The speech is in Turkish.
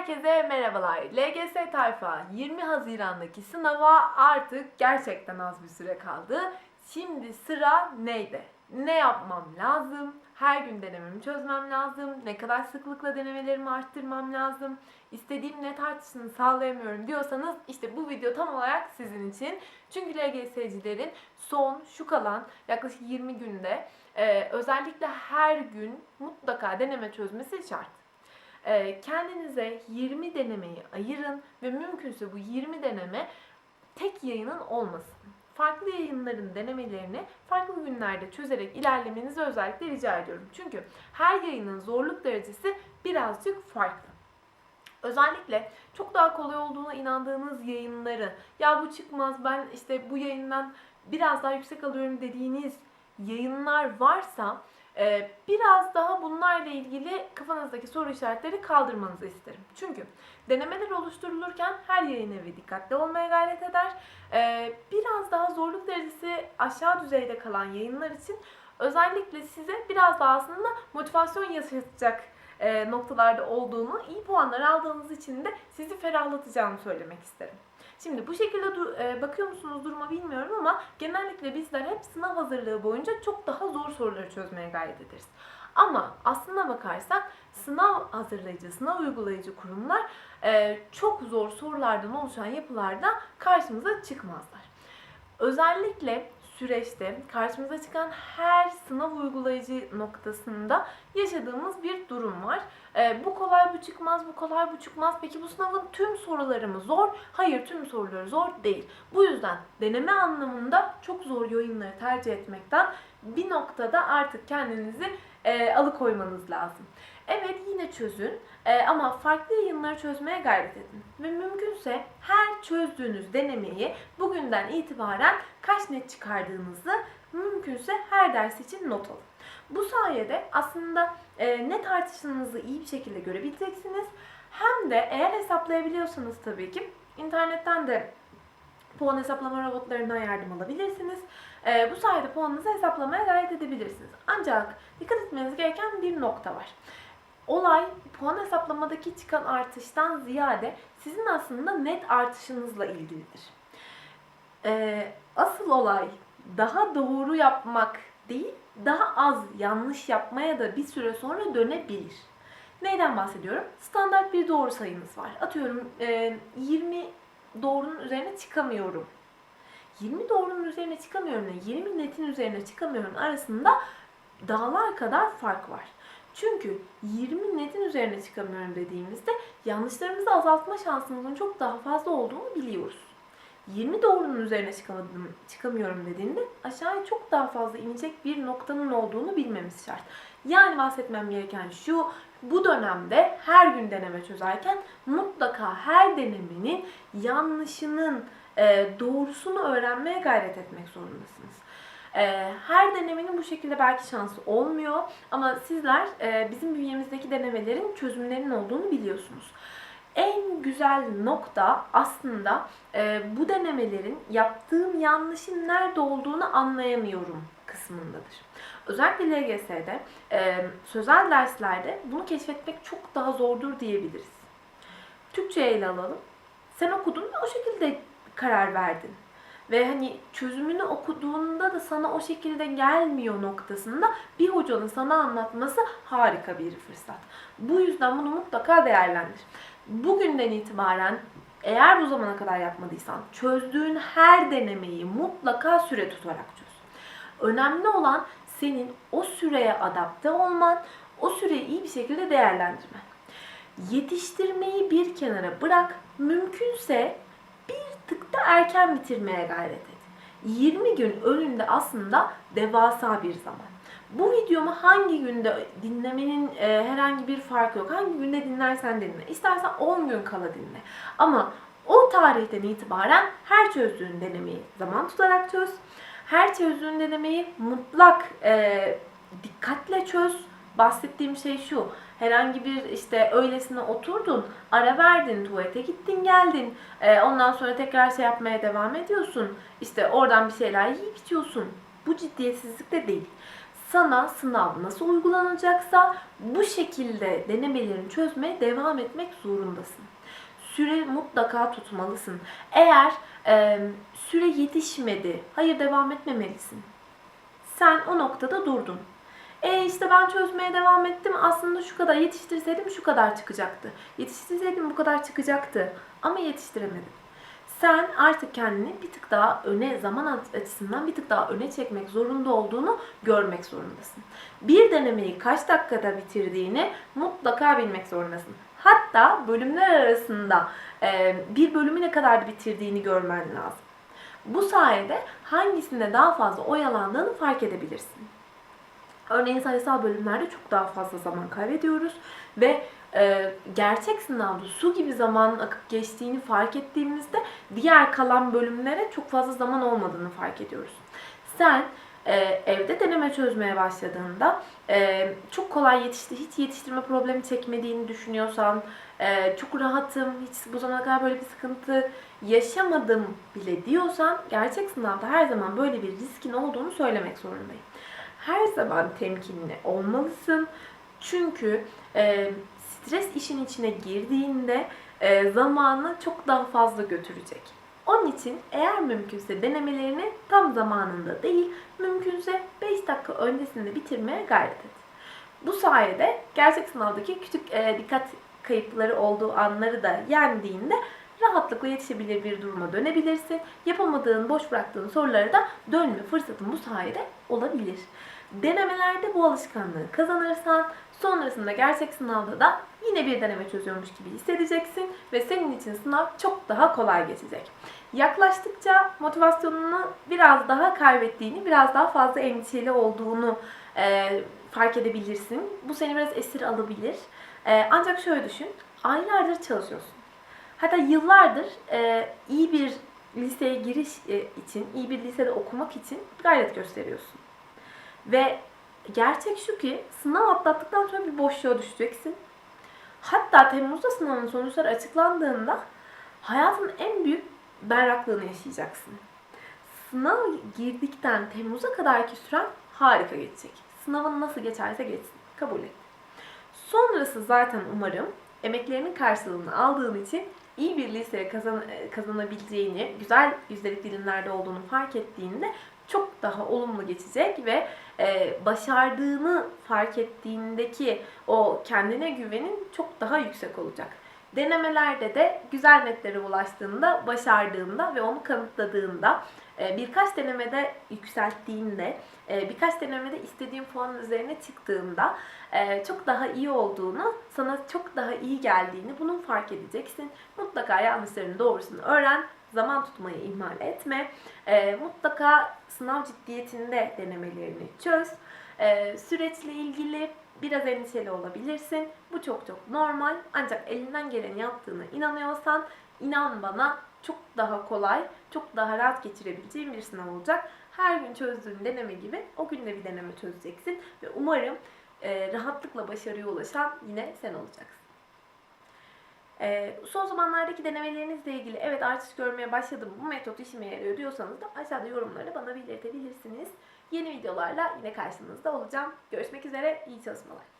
Herkese merhabalar. LGS tayfa 20 Haziran'daki sınava artık gerçekten az bir süre kaldı. Şimdi sıra neydi? Ne yapmam lazım? Her gün denememi çözmem lazım. Ne kadar sıklıkla denemelerimi arttırmam lazım. İstediğim net artışını sağlayamıyorum diyorsanız işte bu video tam olarak sizin için. Çünkü LGS'cilerin son şu kalan yaklaşık 20 günde özellikle her gün mutlaka deneme çözmesi şart. Ee, kendinize 20 denemeyi ayırın ve mümkünse bu 20 deneme tek yayının olmasın. Farklı yayınların denemelerini farklı günlerde çözerek ilerlemenizi özellikle rica ediyorum. Çünkü her yayının zorluk derecesi birazcık farklı. Özellikle çok daha kolay olduğuna inandığınız yayınları ya bu çıkmaz ben işte bu yayından biraz daha yüksek alıyorum dediğiniz yayınlar varsa biraz daha bunlarla ilgili kafanızdaki soru işaretleri kaldırmanızı isterim. Çünkü denemeler oluşturulurken her yayın evi dikkatli olmaya gayret eder. Ee, biraz daha zorluk derecesi aşağı düzeyde kalan yayınlar için özellikle size biraz daha aslında motivasyon yaşatacak e, noktalarda olduğunu, iyi puanlar aldığınız için de sizi ferahlatacağını söylemek isterim. Şimdi bu şekilde du- e, bakıyor musunuz duruma bilmiyorum ama genellikle bizler hep sınav hazırlığı boyunca çok daha zor soruları çözmeye gayret ederiz. Ama aslına bakarsak sınav hazırlayıcı, sınav uygulayıcı kurumlar e, çok zor sorulardan oluşan yapılarda karşımıza çıkmazlar. Özellikle süreçte karşımıza çıkan her sınav uygulayıcı noktasında yaşadığımız bir durum var. Ee, bu kolay bu çıkmaz, bu kolay bu çıkmaz. Peki bu sınavın tüm soruları mı zor? Hayır tüm soruları zor değil. Bu yüzden deneme anlamında çok zor yayınları tercih etmekten bir noktada artık kendinizi e, alıkoymanız lazım. Evet yine çözün e, ama farklı yayınları çözmeye gayret edin. Ve mümkünse her çözdüğünüz denemeyi bugünden itibaren kaç net çıkardığınızı mümkünse her ders için not alın. Bu sayede aslında e, net artışınızı iyi bir şekilde görebileceksiniz. Hem de eğer hesaplayabiliyorsanız tabii ki internetten de puan hesaplama robotlarından yardım alabilirsiniz. E, bu sayede puanınızı hesaplamaya gayret edebilirsiniz. Ancak dikkat etmeniz gereken bir nokta var. Olay puan hesaplamadaki çıkan artıştan ziyade sizin aslında net artışınızla ilgilidir. E, asıl olay daha doğru yapmak değil, daha az yanlış yapmaya da bir süre sonra dönebilir. Neyden bahsediyorum? Standart bir doğru sayınız var. Atıyorum e, 20 doğrunun üzerine çıkamıyorum. 20 doğrunun üzerine çıkamıyorum ile 20 netin üzerine çıkamıyorum arasında dağlar kadar fark var. Çünkü 20 netin üzerine çıkamıyorum dediğimizde yanlışlarımızı azaltma şansımızın çok daha fazla olduğunu biliyoruz. 20 doğrunun üzerine çıkamadım, çıkamıyorum dediğinde aşağıya çok daha fazla inecek bir noktanın olduğunu bilmemiz şart. Yani bahsetmem gereken şu, bu dönemde her gün deneme çözerken mutlaka her denemenin yanlışının e, doğrusunu öğrenmeye gayret etmek zorundasınız. E, her denemenin bu şekilde belki şansı olmuyor ama sizler e, bizim bünyemizdeki denemelerin çözümlerinin olduğunu biliyorsunuz. En güzel nokta aslında e, bu denemelerin yaptığım yanlışın nerede olduğunu anlayamıyorum kısmındadır. Özellikle LGS'de e, sözel derslerde bunu keşfetmek çok daha zordur diyebiliriz. Türkçe ele alalım. Sen okudun ve o şekilde karar verdin. Ve hani çözümünü okuduğunda da sana o şekilde gelmiyor noktasında bir hocanın sana anlatması harika bir fırsat. Bu yüzden bunu mutlaka değerlendir. Bugünden itibaren eğer bu zamana kadar yapmadıysan çözdüğün her denemeyi mutlaka süre tutarak çöz. Önemli olan senin o süreye adapte olman, o süreyi iyi bir şekilde değerlendirmen. Yetiştirmeyi bir kenara bırak, mümkünse bir tık da erken bitirmeye gayret et. 20 gün önünde aslında devasa bir zaman. Bu videomu hangi günde dinlemenin e, herhangi bir farkı yok. Hangi günde dinlersen dinle. İstersen 10 gün kala dinle. Ama o tarihten itibaren her çözdüğün denemeyi zaman tutarak çöz. Her çözdüğün denemeyi mutlak e, dikkatle çöz. Bahsettiğim şey şu. Herhangi bir işte öylesine oturdun, ara verdin, tuvalete gittin, geldin. E, ondan sonra tekrar şey yapmaya devam ediyorsun. İşte oradan bir şeyler yiyip içiyorsun. Bu ciddiyetsizlik de değil sana sınav nasıl uygulanacaksa bu şekilde denemelerini çözmeye devam etmek zorundasın. Süre mutlaka tutmalısın. Eğer e, süre yetişmedi, hayır devam etmemelisin. Sen o noktada durdun. E işte ben çözmeye devam ettim. Aslında şu kadar yetiştirseydim şu kadar çıkacaktı. Yetiştirseydim bu kadar çıkacaktı. Ama yetiştiremedim. Sen artık kendini bir tık daha öne, zaman açısından bir tık daha öne çekmek zorunda olduğunu görmek zorundasın. Bir denemeyi kaç dakikada bitirdiğini mutlaka bilmek zorundasın. Hatta bölümler arasında e, bir bölümü ne kadar bitirdiğini görmen lazım. Bu sayede hangisinde daha fazla oyalandığını fark edebilirsin. Örneğin sayısal bölümlerde çok daha fazla zaman kaybediyoruz ve e, gerçek sınavda su gibi zaman akıp geçtiğini fark ettiğimizde diğer kalan bölümlere çok fazla zaman olmadığını fark ediyoruz. Sen e, evde deneme çözmeye başladığında e, çok kolay yetişti, hiç yetiştirme problemi çekmediğini düşünüyorsan, e, çok rahatım, hiç bu zamana kadar böyle bir sıkıntı yaşamadım bile diyorsan gerçek sınavda her zaman böyle bir riskin olduğunu söylemek zorundayım. Her zaman temkinli olmalısın. Çünkü e, stres işin içine girdiğinde e, zamanı çok daha fazla götürecek. Onun için eğer mümkünse denemelerini tam zamanında değil, mümkünse 5 dakika öncesinde bitirmeye gayret et. Bu sayede gerçek sınavdaki küçük e, dikkat kayıpları olduğu anları da yendiğinde rahatlıkla yetişebilir bir duruma dönebilirsin. Yapamadığın, boş bıraktığın sorulara da dönme fırsatın bu sayede olabilir. Denemelerde bu alışkanlığı kazanırsan sonrasında gerçek sınavda da yine bir deneme çözüyormuş gibi hissedeceksin ve senin için sınav çok daha kolay geçecek. Yaklaştıkça motivasyonunu biraz daha kaybettiğini, biraz daha fazla endişeli olduğunu e, fark edebilirsin. Bu seni biraz esir alabilir. E, ancak şöyle düşün, aylardır çalışıyorsun. Hatta yıllardır e, iyi bir liseye giriş e, için, iyi bir lisede okumak için gayret gösteriyorsun. Ve gerçek şu ki sınav atlattıktan sonra bir boşluğa düşeceksin. Hatta Temmuz'da sınavın sonuçları açıklandığında hayatın en büyük berraklığını yaşayacaksın. Sınav girdikten Temmuz'a kadarki süren harika geçecek. Sınavın nasıl geçerse geçsin. Kabul et. Sonrası zaten umarım emeklerinin karşılığını aldığın için iyi bir liseye kazan, kazanabileceğini, güzel yüzdelik dilimlerde olduğunu fark ettiğinde çok daha olumlu geçecek ve e, başardığını fark ettiğindeki o kendine güvenin çok daha yüksek olacak. Denemelerde de güzel netlere ulaştığında, başardığında ve onu kanıtladığında, e, birkaç denemede yükselttiğinde, e, birkaç denemede istediğin puanın üzerine çıktığında e, çok daha iyi olduğunu, sana çok daha iyi geldiğini bunun fark edeceksin. Mutlaka yanlışların doğrusunu öğren, zaman tutmayı ihmal etme. Mutlaka sınav ciddiyetinde denemelerini çöz. Süreçle ilgili biraz endişeli olabilirsin. Bu çok çok normal. Ancak elinden geleni yaptığına inanıyorsan inan bana çok daha kolay, çok daha rahat geçirebileceğin bir sınav olacak. Her gün çözdüğün deneme gibi o gün de bir deneme çözeceksin ve umarım e, rahatlıkla başarıya ulaşan yine sen olacaksın. E, son zamanlardaki denemelerinizle ilgili evet artış görmeye başladım bu metot işime yarıyor diyorsanız da aşağıda yorumları bana belirtebilirsiniz. Yeni videolarla yine karşınızda olacağım. Görüşmek üzere, iyi çalışmalar.